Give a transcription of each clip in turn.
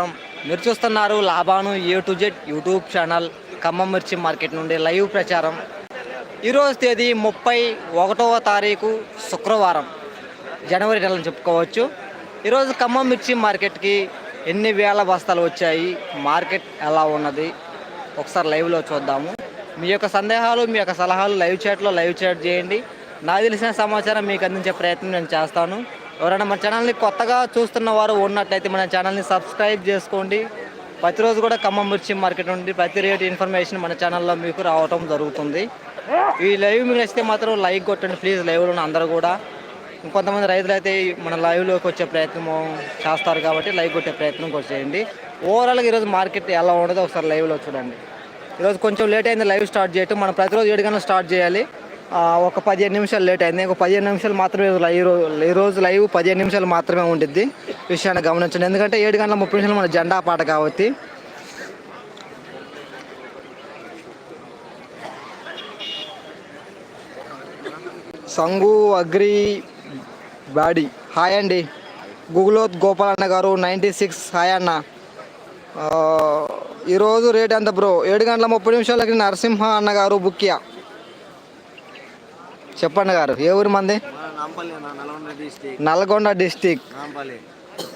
మీరు చూస్తున్నారు Laban A to Z YouTube channel Khammam మిర్చి మార్కెట్ నుండి లైవ్ ప్రచారం. ఈరోజు తేదీ ముప్పై ఒకటవ తారీఖు శుక్రవారం. జనవరి నెలని చెప్పుకోవచ్చు. ఈరోజు ఖమ్మం మిర్చి మార్కెట్కి ఎన్ని వేల బస్తాలు వచ్చాయి? మార్కెట్ ఎలా ఉన్నది? ఒకసారి లైవ్లో చూద్దాము. మీ యొక్క సందేహాలు మీ యొక్క సలహాలు లైవ్ చాట్లో లైవ్ చాట్ చేయండి. నాకు తెలిసిన సమాచారం మీకు అందించే ప్రయత్నం నేను చేస్తాను. ఎవరైనా మన ఛానల్ని కొత్తగా చూస్తున్న వారు ఉన్నట్లయితే మన ఛానల్ని సబ్స్క్రైబ్ చేసుకోండి. ప్రతిరోజు కూడా ఖమ్మం మిర్చి మార్కెట్ నుండి ప్రతి రేటు ఇన్ఫర్మేషన్ మన ఛానల్లో మీకు రావటం జరుగుతుంది. ఈ లైవ్ మీకు నచ్చితే మాత్రం లైక్ కొట్టండి ప్లీజ్ లైవ్లో ఉన్న అందరూ కూడా. ఇంకొంతమంది రైతులు అయితే మన లైవ్లోకి వచ్చే ప్రయత్నం చేస్తారు కాబట్టి లైవ్ కొట్టే ప్రయత్నం కూడా చేయండి. ఓవరాల్గా ఈరోజు మార్కెట్ ఎలా ఉండదో ఒకసారి లైవ్లో చూడండి. ఈరోజు కొంచెం లేట్ అయింది లైవ్ స్టార్ట్ చేయటం. మనం ప్రతిరోజు ఏడు గంటలు స్టార్ట్ చేయాలి. ఒక పదిహేను నిమిషాలు లేట్ అయింది. ఒక పదిహేను నిమిషాలు మాత్రమే ఈ రోజు లైవ్ పదిహేను నిమిషాలు మాత్రమే ఉండిద్ది. విషయాన్ని గమనించండి. ఎందుకంటే ఏడు గంటల ముప్పై నిమిషాలు మన జెండా పాట కాబట్టి. సంగు అగ్రి బాడీ హాయ్ అండి. గూగులోత్ గోపాల్ అన్న గారు నైంటీ సిక్స్. హాయ్ అన్న. ఈరోజు రేట్ ఎంత బ్రో? ఏడు గంటల ముప్పై నిమిషాలకి నరసింహ అన్న గారు బుక్కియా? చెప్పండి గారు ఏ ఊరి మంది? నల్గొండ డిస్టిక్.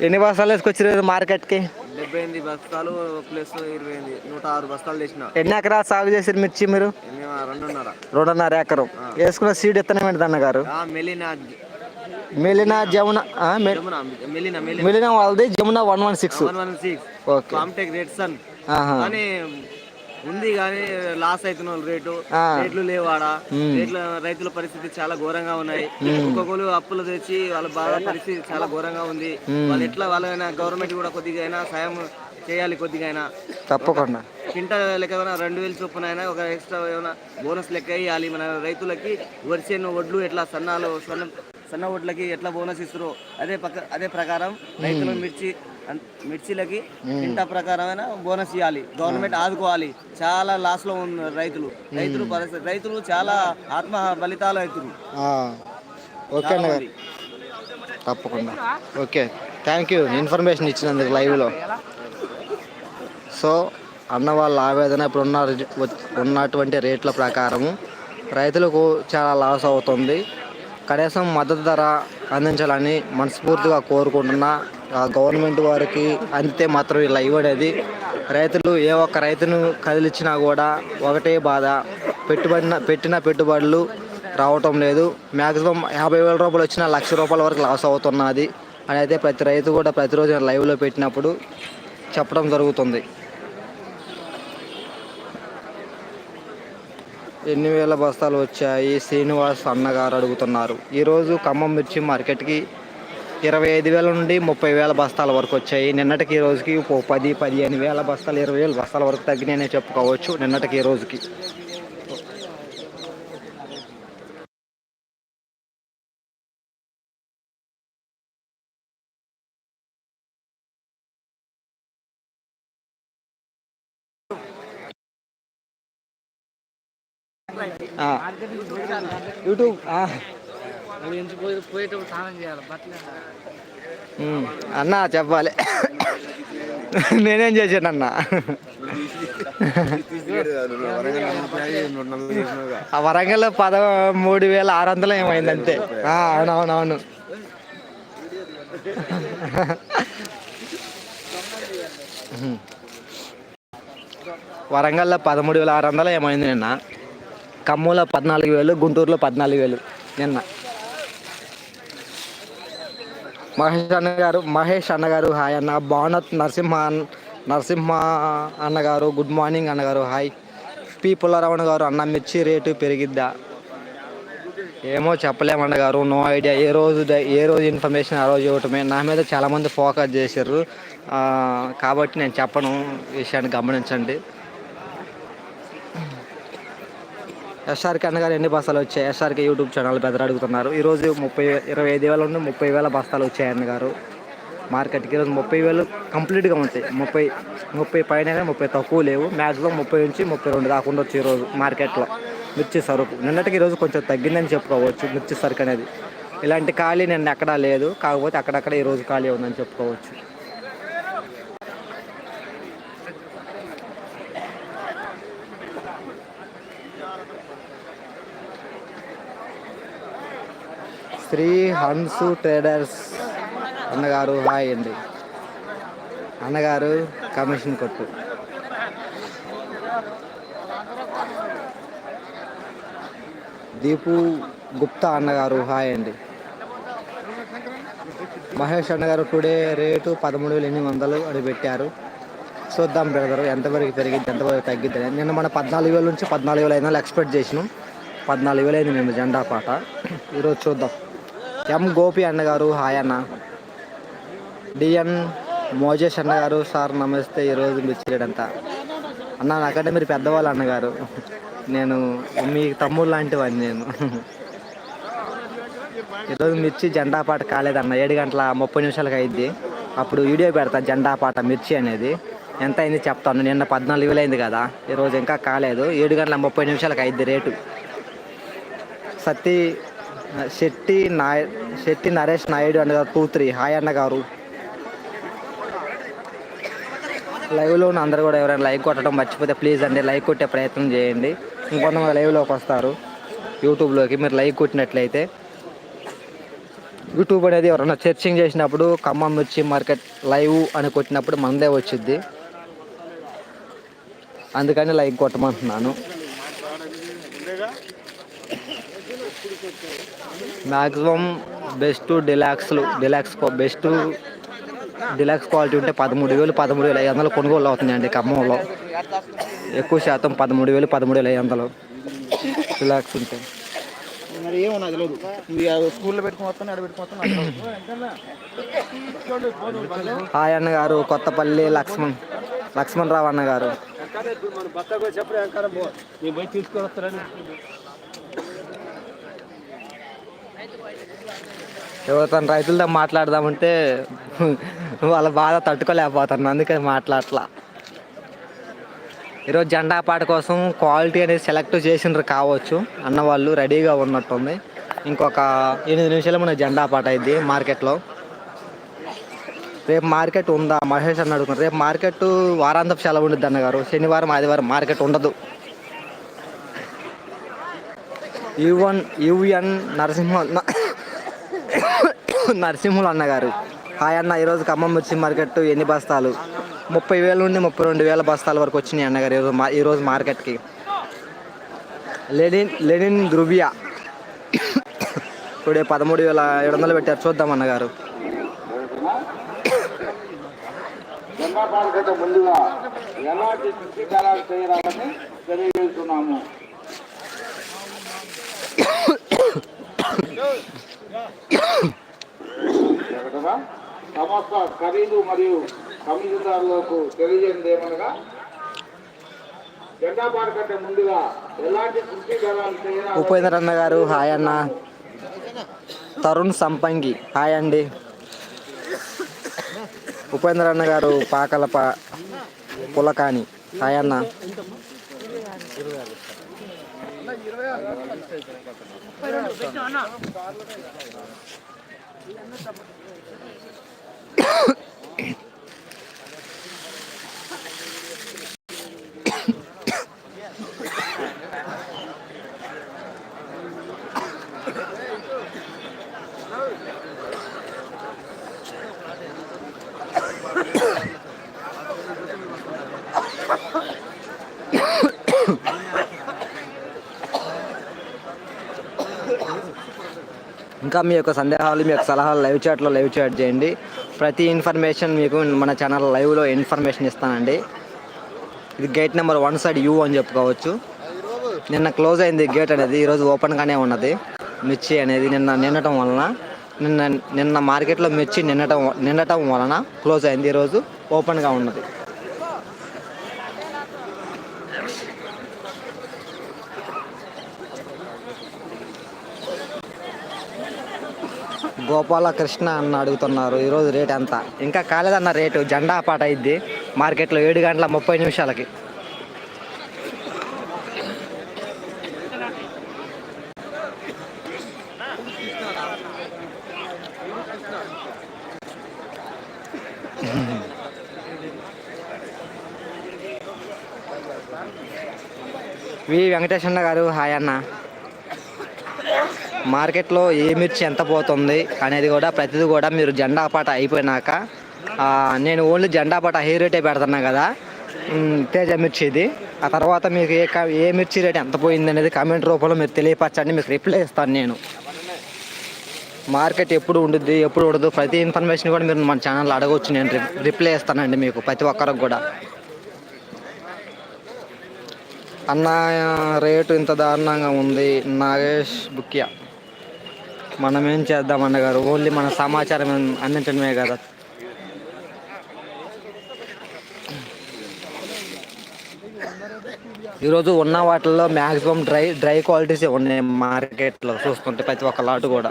ఎన్ని బస్తాలు వేసుకొచ్చారు మార్కెట్కి? డెబ్బై ఎనిమిది బస్తాలు ప్లస్ ఇరవై ఎనిమిది నూట ఆరు బస్తాలు తెచ్చిన. ఎన్ని ఎకరాలు సాగు చేసారు మిర్చి మీరు? రెండున్నర. రెండున్నర ఎకరం. వేసుకున్న సీడ్ ఎత్తనం ఏంటి అన్న గారు? మెలినా మిలినా జమున మెలినా వాళ్ళది Jamuna one one six. One one six. Okay. కామ్టెక్ rate సన్ ఆహా. కానీ ఉంది కానీ లాస్ అవుతున్న వాళ్ళు రేటు. రేట్లు లేవాడ. రేట్ల రైతుల పరిస్థితి చాలా ఘోరంగా ఉన్నాయి. ఒక్కొక్కరు అప్పులు తెచ్చి వాళ్ళ బాధ పరిస్థితి చాలా ఘోరంగా ఉంది. వాళ్ళు ఎట్లా వాళ్ళైనా గవర్నమెంట్ కూడా కొద్దిగా అయినా సాయం చేయాలి కొద్దిగా అయినా. తప్పకుండా. కింట లెక్క రెండు వేలు చొప్పున అయినా ఒక ఎక్స్ట్రా ఏమైనా బోనస్ లెక్క వేయాలి. మన రైతులకి వరిసేను వడ్లు ఎట్లా సన్నాలు సన్న సన్న వడ్లకి ఎట్లా బోనస్ ఇస్తారో అదే పక్క అదే ప్రకారం రైతులు మిర్చి మిర్చిలకి కింట ప్రకారమైన బోనస్ ఇవ్వాలి గవర్నమెంట్ ఆదుకోవాలి. చాలా లాస్లో ఉన్న రైతులు. రైతులు రైతులు చాలా ఆత్మ బలితాలు అవుతున్నారు ఓకే తప్పకుండా. ఓకే. థ్యాంక్ యూ ఇన్ఫర్మేషన్ ఇచ్చినందుకు లైవ్లో సో అన్న వాళ్ళ ఆవేదన ఇప్పుడు ఉన్న ఉన్నటువంటి రేట్ల ప్రకారము రైతులకు చాలా లాస్ అవుతుంది. కనీసం మద్దతు ధర అందించాలని మనస్ఫూర్తిగా కోరుకుంటున్నా. ఆ గవర్నమెంట్ వారికి అందితే మాత్రం ఇలా ఇవ్వడేది. రైతులు ఏ ఒక్క రైతును కదిలిచ్చినా కూడా ఒకటే బాధ. పెట్టుబడిన పెట్టిన పెట్టుబడులు రావటం లేదు. మ్యాక్సిమం యాభై వేల రూపాయలు వచ్చిన లక్ష రూపాయల వరకు లాస్ అవుతున్నది. అని అయితే ప్రతి రైతు కూడా ప్రతిరోజు లైవ్లో పెట్టినప్పుడు చెప్పడం జరుగుతుంది. ఎన్ని వేల బస్తాలు వచ్చాయి? శ్రీనివాస్ అన్నగారు అడుగుతున్నారు. ఈరోజు ఖమ్మం మిర్చి మార్కెట్కి ఇరవై ఐదు వేల నుండి ముప్పై వేల బస్తాల వరకు వచ్చాయి. నిన్నటికి ఈ రోజుకి పది పదిహేను వేల బస్తాలు ఇరవై వేల బస్తాల వరకు తగ్గినాయనే చెప్పుకోవచ్చు నిన్నటికి ఈ రోజుకి. యూట్యూబ్ అన్న చెప్పాలి. నేనేం చేశాను అన్న ఆ వరంగల్ పద మూడు వేల ఆరు వందలు ఏమైంది అంతే అవునవునవును. వరంగల్లో పదమూడు వేల ఆరు వందలు ఏమైంది నిన్న ఖమ్మంలో పద్నాలుగు వేలు గుంటూరులో పద్నాలుగు వేలు నిన్న. మహేష్ అన్నగారు మహేష్ అన్నగారు హాయ్ అన్న. భానత్ నరసింహ నరసింహ అన్నగారు గుడ్ మార్నింగ్ అన్నగారు హాయ్. పి. పుల్లారావణ గారు అన్న మిర్చి రేటు పెరిగిద్దా? ఏమో చెప్పలేమన్నగారు నో ఐడియా. ఏ రోజు ఏ రోజు ఇన్ఫర్మేషన్ ఆ రోజు ఇవ్వటమే. నా మీద చాలామంది ఫోకస్ చేశారు. కాబట్టి నేను చెప్పను విషయాన్ని గమనించండి. ఎస్ఆర్కి అన్నగారు ఎన్ని బస్తాలు వచ్చాయి? ఎస్ఆర్కి యూట్యూబ్ ఛానల్ పెద్ద అడుగుతున్నారు. ఈరోజు ముప్పై ఇరవై ఐదు వేల నుండి ముప్పై వేల బస్తాలు వచ్చాయి అన్నగారు మార్కెట్కి ఈరోజు ముప్పై వేలు కంప్లీట్గా ఉంటాయి. ముప్పై ముప్పై పైన ముప్పై తక్కువ లేవు. మ్యాక్సిమం ముప్పై నుంచి ముప్పై రెండు దాకా ఉండొచ్చు ఈరోజు మార్కెట్లో. మిర్చి సరుకు. నిన్నటికి ఈరోజు కొంచెం తగ్గిందని చెప్పుకోవచ్చు మిర్చి సరుకు అనేది. ఇలాంటి ఖాళీ నిన్న ఎక్కడా లేదు. కాకపోతే అక్కడక్కడ ఈరోజు ఖాళీ ఉందని చెప్పుకోవచ్చు. శ్రీ హన్సు ట్రేడర్స్ అన్నగారు హాయ్ అండి. అన్నగారు కమిషన్ కొట్టు. దీపు గుప్తా అన్నగారు హాయ్ అండి. మహేష్ అన్నగారు టుడే రేటు పదమూడు వేల ఎనిమిది వందలు అని పెట్టారు. చూద్దాం బ్రదర్ ఎంతవరకు పెరిగింది ఎంతవరకు తగ్గిద్ది అని. నిన్న మన పద్నాలుగు వేల నుంచి పద్నాలుగు వేల ఐదు వందలు ఎక్స్పెక్ట్ చేసినాం. పద్నాలుగు వేలు అయింది మేము జెండా పాట. ఈరోజు చూద్దాం. ఎం గోపి అన్నగారు హాయ్ అన్న. డిఎన్ మోజేష్ అన్నగారు సార్ నమస్తే ఈరోజు మిర్చిరేడంతా అన్న నాకంటే మీరు పెద్దవాళ్ళు అన్నగారు. నేను మీ తమ్ముడు లాంటి నేను. ఈరోజు మిర్చి జెండా పాట కాలేదన్న. ఏడు గంటల ముప్పై నిమిషాలకు అయింది. అప్పుడు వీడియో పెడతా జెండా పాట మిర్చి అనేది. ఎంత అయింది చెప్తాను. నిన్న పద్నాలుగు వేలు అయింది కదా. ఈరోజు ఇంకా కాలేదు. ఏడు గంటల ముప్పై నిమిషాలకు అయింది రేటు. సత్తి శెట్టి నాయ శెట్టి నరేష్ నాయుడు అన్నగారు టూ త్రీ హాయ్ అన్న గారు. లైవ్లో ఉన్న అందరూ కూడా ఎవరైనా లైక్ కొట్టడం మర్చిపోతే ప్లీజ్ అండి లైక్ కొట్టే ప్రయత్నం చేయండి. ఇంకొంతమంది లైవ్లోకి వస్తారు యూట్యూబ్లోకి మీరు లైక్ కొట్టినట్లయితే యూట్యూబ్ అనేది ఎవరైనా సెర్చింగ్ చేసినప్పుడు ఖమ్మం మిర్చి మార్కెట్ లైవ్ అని కొట్టినప్పుడు మనదే వచ్చింది అందుకని లైక్ కొట్టమంటున్నాను. మ్యాక్సిమం బెస్ట్ డిలాక్స్లు డిలాక్స్ బెస్ట్ డిలాక్స్ క్వాలిటీ ఉంటే పదమూడు వేలు పదమూడు వేల ఐదు వందలు కొనుగోలు అవుతున్నాయండి ఖమ్మంలో. ఎక్కువ శాతం పదమూడు వేలు పదమూడు వేల ఐదు వందలు డిలాక్స్ ఉంటే. మరి ఏమో నాకు తెలియదు ఇది ఆ స్కూల్లో పెట్టుకుని వస్తాను ఆడ పెట్టుకుని వస్తాను హాయ్ అన్న గారు కొత్తపల్లి లక్ష్మణ్ లక్ష్మణ్ రావు అన్న గారు ఎవరితో రైతులతో మాట్లాడదామంటే వాళ్ళ బాధ తట్టుకోలేకపోతాను అందుకని మాట్లాడట్లా. ఈరోజు జెండా పాట కోసం క్వాలిటీ అనేది సెలెక్ట్ చేసిండ్రు కావచ్చు అన్న వాళ్ళు రెడీగా ఉన్నట్టుంది. ఇంకొక ఎనిమిది నిమిషాలు మన జెండా పాట అయింది మార్కెట్లో. రేపు మార్కెట్ ఉందా? మహేష్ అన్న అడుగుతున్నారు రేపు మార్కెట్ వారాంతపు సెలవు ఉండిద్ది అన్నగారు శనివారం ఆదివారం మార్కెట్ ఉండదు. యువన్ యుఎన్ నరసింహ నరసింహులు అన్నగారు. హాయ్ అన్న ఈరోజు ఖమ్మం మిర్చి మార్కెట్ ఎన్ని బస్తాలు? ముప్పై వేల నుండి ముప్పై రెండు వేల బస్తాల వరకు వచ్చినాయి అన్నగారు ఈరోజు మా ఈరోజు మార్కెట్కి. లెనిన్ లెనిన్ ధృవ్య ఇప్పుడే పదమూడు వేల ఏడు వందలు పెట్టారు. చూద్దాం అన్నగారు. ముందుగా ఎలాంటి చేయాలని తెలియజేస్తున్నాము. ఒకటవా? సమస్త ఖరీదు మరియు కమిషనదారులకు తెలియజేయండి ఏమనగా జెండా కంటే ముందుగా ఎలాంటి కృషి చేయాలి ఉపేంద్ర అన్న గారు హాయ్ అన్న తరుణ్ సంపంగి హాయ్ అండి ఉపేంద్ర అన్న గారు పాకలప పులకాని హాయ్ అన్న ఇరవై Ha ha ha! ఇంకా మీ యొక్క సందేహాలు మీ యొక్క సలహాలు లైవ్ చాట్లో లైవ్ చాట్ చేయండి. ప్రతి ఇన్ఫర్మేషన్ మీకు మన ఛానల్ లైవ్లో ఇన్ఫర్మేషన్ ఇస్తానండి. ఇది గేట్ నెంబర్ వన్ సైడ్ యూ అని చెప్పుకోవచ్చు. నిన్న క్లోజ్ అయింది గేట్ అనేది ఈరోజు ఓపెన్గానే ఉన్నది. మిర్చి అనేది నిన్న నిన్నటం వలన నిన్న నిన్న మార్కెట్లో మిర్చి నిన్నటం నిండటం వలన క్లోజ్ అయింది ఈరోజు ఓపెన్గా ఉన్నది. గోపాలకృష్ణ అన్న అడుగుతున్నారు ఈరోజు రేట్ ఎంత? ఇంకా కాలేదన్న రేటు జెండా పాట అయింది మార్కెట్లో ఏడు గంటల ముప్పై నిమిషాలకి. వి వెంకటేష్ గారు హాయ్ అన్న. మార్కెట్లో ఏ మిర్చి ఎంత పోతుంది అనేది కూడా ప్రతిదీ కూడా మీరు జెండా పాట అయిపోయినాక నేను ఓన్లీ జెండా పాట హై రేటే పెడుతున్నా కదా తేజ మిర్చి ఇది. ఆ తర్వాత మీకు ఏ ఏ మిర్చి రేట్ ఎంత పోయింది అనేది కామెంట్ రూపంలో మీరు తెలియపరచండి మీకు రిప్లై ఇస్తాను నేను. మార్కెట్ ఎప్పుడు ఉండుద్ది ఎప్పుడు ఉండదు ప్రతి ఇన్ఫర్మేషన్ కూడా మీరు మన ఛానల్లో అడగవచ్చు నేను రి- రిప్లై ఇస్తానండి మీకు ప్రతి ఒక్కరికి కూడా. అన్న రేటు ఇంత దారుణంగా ఉంది. నాగేష్ బుక్యా మనం ఏం చేద్దాం అన్నగారు? ఓన్లీ మన సమాచారం అందించడమే కదా. ఈరోజు ఉన్న వాటిల్లో మ్యాక్సిమం డ్రై డ్రై క్వాలిటీసే ఉన్నాయి మార్కెట్లో చూస్తుంటే ప్రతి ఒక్క లాటు కూడా.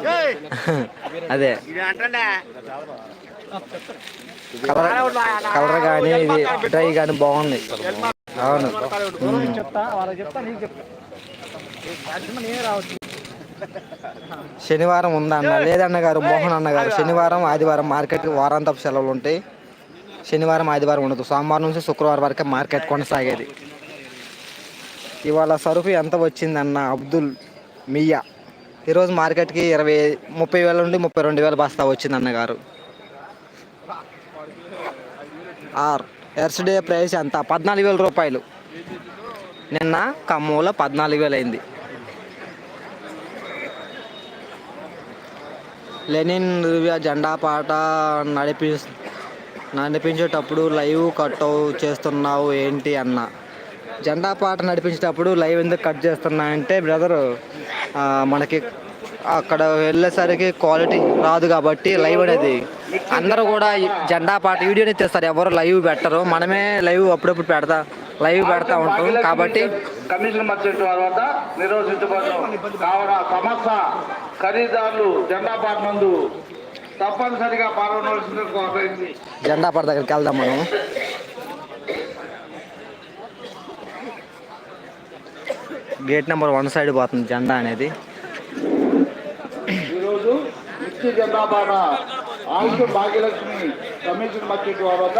అదే. కలర్ కలర్ కానీ ఇది డ్రై కానీ బాగుంది అవును. ఉమ్. శనివారం ఉందా అన్న? లేదన్న గారు మోహన్ అన్న గారు శనివారం ఆదివారం మార్కెట్ వారాంతపు సెలవులు ఉంటాయి. శనివారం ఆదివారం ఉండదు. సోమవారం నుంచి శుక్రవారం వరకే మార్కెట్ కొనసాగేది. ఇవాళ సరుకు ఎంత వచ్చిందన్న అబ్దుల్ మియా. ఈరోజు మార్కెట్కి ఇరవై ముప్పై వేల నుండి ముప్పై రెండు వేల బస్తా వచ్చిందన్న గారు ఆర్ ఎర్స్డే ప్రైస్ ఎంత? పద్నాలుగు వేల రూపాయలు. నిన్న ఖమ్మంలో పద్నాలుగు వేలు అయింది. లెనిన్ జెండా పాట నడిపి నడిపించేటప్పుడు లైవ్ కట్ చేస్తున్నావు ఏంటి అన్న. జెండా పాట నడిపించేటప్పుడు లైవ్ ఎందుకు కట్ చేస్తున్నా అంటే బ్రదర్ మనకి అక్కడ వెళ్ళేసరికి క్వాలిటీ రాదు కాబట్టి లైవ్ అనేది అందరూ కూడా జెండా పాట వీడియోని తెస్తారు. ఎవరు లైవ్ పెట్టరు. మనమే లైవ్ అప్పుడప్పుడు పెడతా లైవ్ పెడతా ఉంటాం. కాబట్టి కమిషన్ మర్చెంట్ వారి వద్ద నిర్వహించబడను కావున సంస్థ ఖరీదారులు జెండా పాట నందు తప్పనిసరిగా పాల్గొనవలసింది జెండా పాట దగ్గరికి వెళ్దాం మనం. గేట్ నెంబర్ వన్ సైడ్ పోతుంది జెండా అనేది. ఈరోజు నిత్య జెండా పాట. ఆయుష్ భాగ్యలక్ష్మి కమిషన్ మర్చెంట్ వారి వద్ద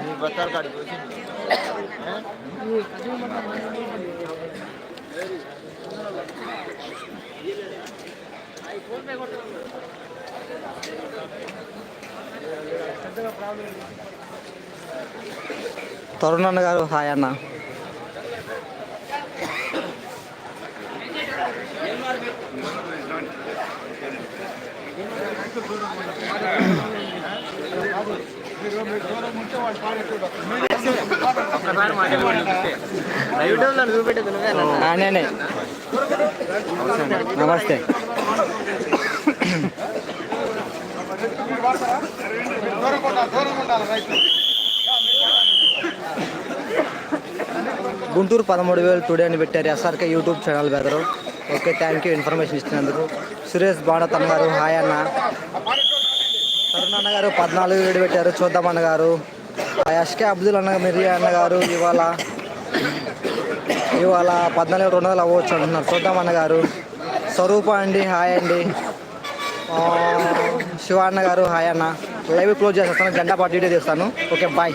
నీ పాట కాడికి వచ్చింది తరుణ్ అన్న గారు హాయ్ అన్న. నమస్తే. గుంటూరు పదమూడు వేలు టుడే అని పెట్టారు ఎస్ఆర్కే యూట్యూబ్ ఛానల్ బెదరు ఓకే థ్యాంక్ యూ ఇన్ఫర్మేషన్ ఇచ్చినందుకు. సురేష్ బాణతమ్మ గారు హాయ్ అన్న. తరుణ్ అన్న గారు పద్నాలుగు వేడి పెట్టారు. చూద్దాం అన్న గారు. ఎస్కే అబ్దుల్ అన్న మిరియా అన్న గారు ఇవాళ. ఇవాళ పద్నాలుగు రెండు వందలు అవ్వచ్చు అంటున్నారు. చూద్దాం గారు. స్వరూప అండి హాయ్ అండి. శివ అన్న గారు హాయ్ అన్న. లైవ్ క్లోజ్ చేసేస్తాను జెండా పార్టీ వీడియో ఓకే బాయ్